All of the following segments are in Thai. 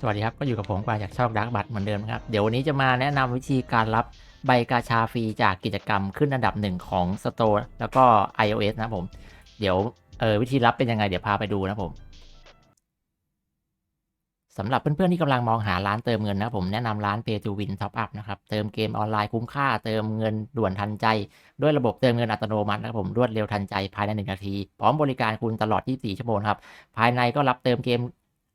สวัสดีครับ ก็อยู่กับผมกวาจากช่องดักบัตเหมือนเดิมครับ เดี๋ยววันนี้จะมาแนะนำวิธีการรับใบกาชาฟรีจากกิจกรรมขึ้นอันดับหนึ่งของ Store แล้วก็ iOS นะผม เดี๋ยวเออวิธีรับเป็นยังไงเดี๋ยวพาไปดูนะผมสำหรับเพื่อนๆที่กำลังมองหาร้านเติมเงินนะผมแนะนำร้าน Pay to Win Top Up นะครับ เติมเกมออนไลน์คุ้มค่า เติมเงินด่วนทันใจ ด้วยระบบเติมเงินอัตโนมัตินะครับผมรวดเร็วทันใจภายใน 1 นาที พร้อมบริการคุณตลอด 24 ชั่วโมงครับ ภายในก็รับเติมเกม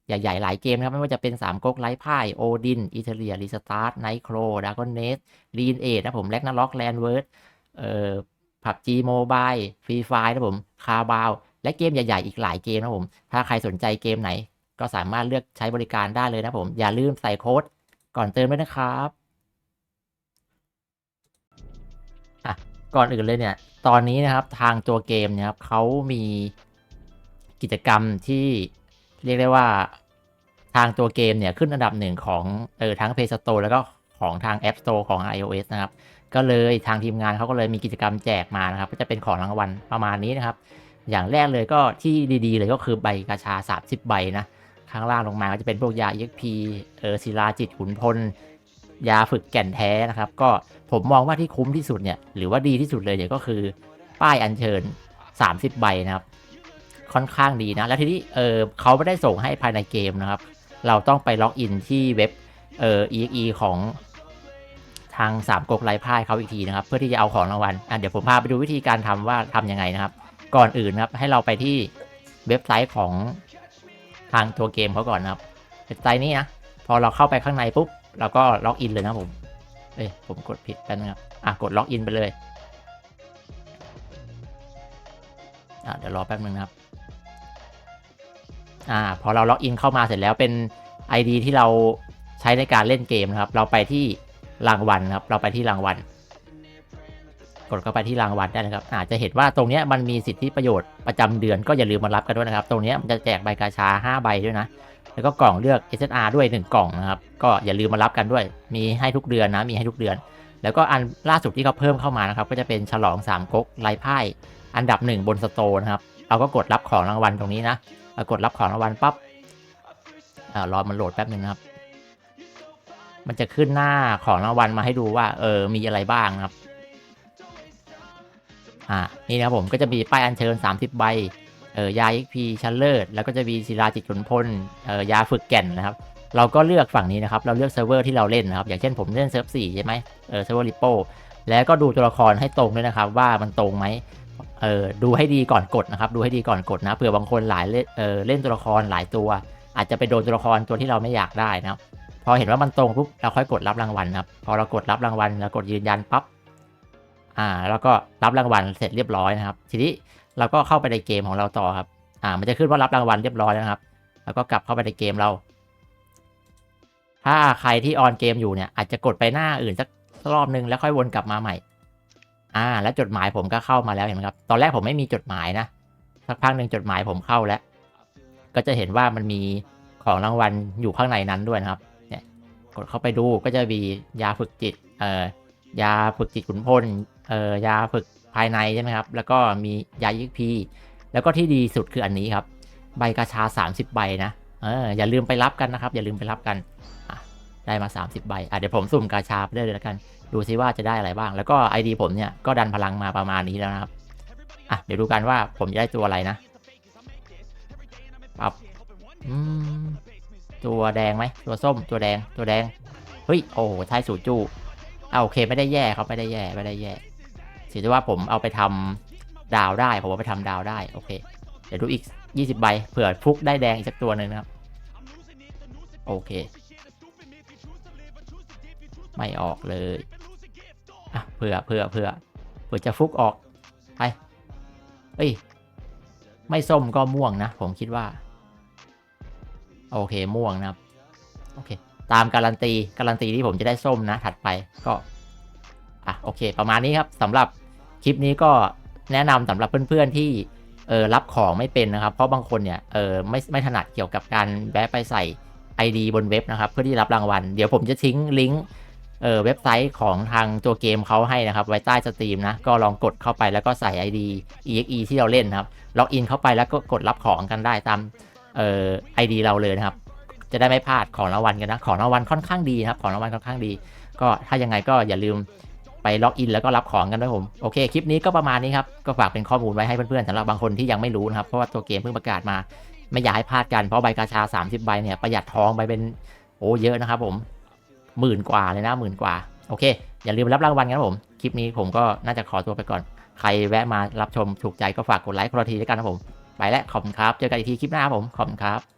ใหญ่ๆ หลายเกมนะครับ ไม่ว่าจะเป็น 3ก๊กไลท์พ่ายโอดินอิตาเลียรีสตาร์ทไนท์โครดากอนเนสลีนเอทนะผมแลกนาล็อกแลนเวิร์ดเอ่อผับจีโมบายฟรีไฟนะผมคาบาวและเกมใหญ่ๆ อีกหลายเกมนะผม ถ้าใครสนใจเกมไหน ก็สามารถเลือกใช้บริการได้เลยนะผม อย่าลืมใส่โค้ดก่อนเติมด้วยนะครับก่อนอื่นเลยเนี่ย ตอนนี้นะครับทางตัวเกมเนี่ยครับเขามีกิจกรรมที่ เรียกได้ว่าทางตัวเกมเนี่ยขึ้นอันดับหนึ่งของเออทั้ง Play Store แล้วก็ของทาง App Store ของ iOS นะครับ ก็เลยทางทีมงานเขาก็เลยมีกิจกรรมแจกมานะครับ ก็จะเป็นของรางวัลประมาณนี้นะครับ อย่างแรกเลยก็ที่ดีๆ เลยก็คือใบกาชา 30 ใบนะ ข้างล่างลงมาก็จะเป็นพวกยา EXP เออศิลาจิตขุนพล ยาฝึกแก่นแท้นะครับ ก็ผมมองว่าที่คุ้มที่สุดเนี่ย หรือว่าดีที่สุดเลยเนี่ยก็คือป้ายอัญเชิญ 30 ใบนะครับ ค่อนข้างดีนะ แล้วทีนี้เออเขาไม่ได้ส่งให้ภายในเกมนะครับ เราต้องไปล็อกอินที่เว็บเออ exe ของทางสามก๊กไร้พ่ายเขาอีกทีนะครับ เพื่อที่จะเอาของรางวัลอะเดี๋ยวผมพาไปดูวิธีการทำว่าทำยังไงนะครับ ก่อนอื่นนะครับให้เราไปที่เว็บไซต์ของทางตัวเกมเขาก่อนนะครับเว็บไซต์นี้นะพอเราเข้าไปข้างในปุ๊บเราก็ล็อกอินเลยนะผมเอ้ยผมกดผิดไปนะครับอะกดล็อกอินไปเลยอะเดี๋ยวรอแป๊บนึงนะครับ อ่าพอเราล็อกอินเข้ามาเสร็จแล้วเป็น ID ที่เราใช้ในการเล่นเกมนะครับ เราไปที่รางวัลครับ เราไปที่รางวัล กดเข้าไปที่รางวัลได้นะครับอาจจะเห็นว่าตรงนี้มันมีสิทธิประโยชน์ประจำเดือนก็อย่าลืมมารับกันด้วยนะครับ ตรงนี้มันจะแจกใบกาชา 5 ใบด้วยนะ แล้วก็กล่องเลือก SSR ด้วย 1 กล่องนะครับ ก็อย่าลืมมารับกันด้วย มีให้ทุกเดือนนะ มีให้ทุกเดือน แล้วก็อันล่าสุดที่เขาเพิ่มเข้ามานะครับ ก็จะเป็นฉลอง3ก๊กไล่ไพ่อันดับ 1 บนสโตนะครับ เราก็กดรับของรางวัลตรงนี้นะ กดรับของรางวัลปั๊บรอมันโหลดแป๊บหนึ่งครับ มันจะขึ้นหน้าของรางวัลมาให้ดูว่า เออ มีอะไรบ้างครับ อ่า นี่นะผมก็จะมีป้ายอัญเชิญ 30 ใบ เออยา XP ชั้นเลิศ แล้วก็จะมีศิลาจิตขุนพล เออยาฝึกแก่นนะครับ เราก็เลือกฝั่งนี้นะครับ เราเลือกเซิร์ฟเวอร์ที่เราเล่นนะครับ อย่างเช่นผมเล่นเซิร์ฟ4ใช่ไหมเออ เซิร์ฟเวอร์ริปโปแล้วก็ดูตัวละครให้ตรงด้วยนะครับ ว่ามันตรงไหม เออดูให้ดีก่อนกดนะครับ ดูให้ดีก่อนกดนะเผื่อบางคนหลายเล่นเออเล่นตัวละครหลายตัว อาจจะไปโดนตัวละครตัวที่เราไม่อยากได้นะครับ พอเห็นว่ามันตรงปุ๊บเราค่อยกดรับรางวัลนะครับ พอเรากดรับรางวัลเรากดยืนยันปั๊บอ่า แล้วก็รับรางวัลเสร็จเรียบร้อยนะครับ ทีนี้เราก็เข้าไปในเกมของเราต่อครับอ่า มันจะขึ้นว่ารับรางวัลเรียบร้อยแล้วนะครับ แล้วก็กลับเข้าไปในเกมเรา ถ้าใครที่ออนเกมอยู่เนี่ยอาจจะกดไปหน้าอื่นสักรอบนึงแล้วค่อยวนกลับมาใหม่ อ่า แล้วจดหมายผมก็เข้ามาแล้วเห็นไหมครับ ตอนแรกผมไม่มีจดหมายนะ สักพักหนึ่งจดหมายผมเข้าแล้ว ก็จะเห็นว่ามันมีของรางวัลอยู่ข้างในนั้นด้วยนะครับ เนี่ย กดเข้าไปดูก็จะมียาฝึกจิต เอ่อ ยาฝึกจิตขุนพล เอ่อ ยาฝึกภายในใช่ไหมครับ แล้วก็มียายิกพี แล้วก็ที่ดีสุดคืออันนี้ครับ ใบกาชา 30 ใบนะ เออ อย่าลืมไปรับกันนะครับ อย่าลืมไปรับกัน ได้มา 30 ใบอะเดี๋ยวผมสุ่มกาชาไปได้เลยแล้วกัน ดูซิว่าจะได้อะไรบ้าง แล้วก็ ID ผมเนี่ย ก็ดันพลังมาประมาณนี้แล้วนะครับ อะ เดี๋ยวดูกันว่าผมจะได้ตัวอะไรนะปับตัวแดงไหม ตัวส้ม ตัวแดง ตัวแดง เฮ้ย โอ้โหไทยสูจูเอาโอเค ไม่ได้แย่ครับ ไม่ได้แย่ ไม่ได้แย่เสียดายว่าผมเอาไปทำดาวได้ ผมเอาไปทำดาวได้ โอเค เดี๋ยวดูอีก 20 ใบ เผื่อฟุกได้แดงอีกสักตัวหนึ่งนะครับ โอเค ไม่ออกเลยอะเผื่อเผื่อเผื่อเผื่อจะฟุกออกไปเอ้ย ไม่ส้มก็ม่วงนะ ผมคิดว่า โอเคม่วงนะครับ โอเค ตามการันตี การันตีที่ผมจะได้ส้มนะ ถัดไปก็ อะโอเค ประมาณนี้ครับสำหรับคลิปนี้ก็แนะนำสำหรับเพื่อนๆที่เออรับของไม่เป็นนะครับ เพราะบางคนเนี่ยเออไม่ไม่ถนัดเกี่ยวกับการแวะไปใส่ ID บนเว็บนะครับ เพื่อที่รับรางวัล เดี๋ยวผมจะทิ้งลิงก์ เออเว็บไซต์ของทางตัวเกมเขาให้นะครับ ไว้ใต้สตรีมนะ ก็ลองกดเข้าไปแล้วก็ใส่ ID exe ที่เราเล่นนะครับล็อกอินเข้าไปแล้วก็กดรับของกันได้ตามเอ่อ ID เราเลยนะครับ จะได้ไม่พลาดของรางวัลกันนะ ของรางวัลค่อนข้างดีนะครับของรางวัลค่อนข้างดี ก็ถ้ายังไงก็อย่าลืมไปล็อกอินแล้วก็รับของกันด้วยผมโอเคคลิปนี้ก็ประมาณนี้ครับก็ฝากเป็นข้อมูลไว้ให้เพื่อนๆสำหรับบางคนที่ยังไม่รู้นะครับเพราะว่าตัวเกมเพิ่งประกาศมา ไม่อยากให้พลาดกันเพราะใบกาชา 30 ใบเนี่ยประหยัดทองไปเป็นโอ้เยอะนะครับผม หมื่นกว่าเลยนะหมื่นกว่า โอเค อย่าลืมรับรางวัลกันนะผม คลิปนี้ผมก็น่าจะขอตัวไปก่อน ใครแวะมารับชมถูกใจก็ฝากกดไลค์คนละทีด้วยกันนะผม ไปแล้วขอบคุณครับ เจอกันอีกทีคลิปหน้าครับผม ขอบคุณครับ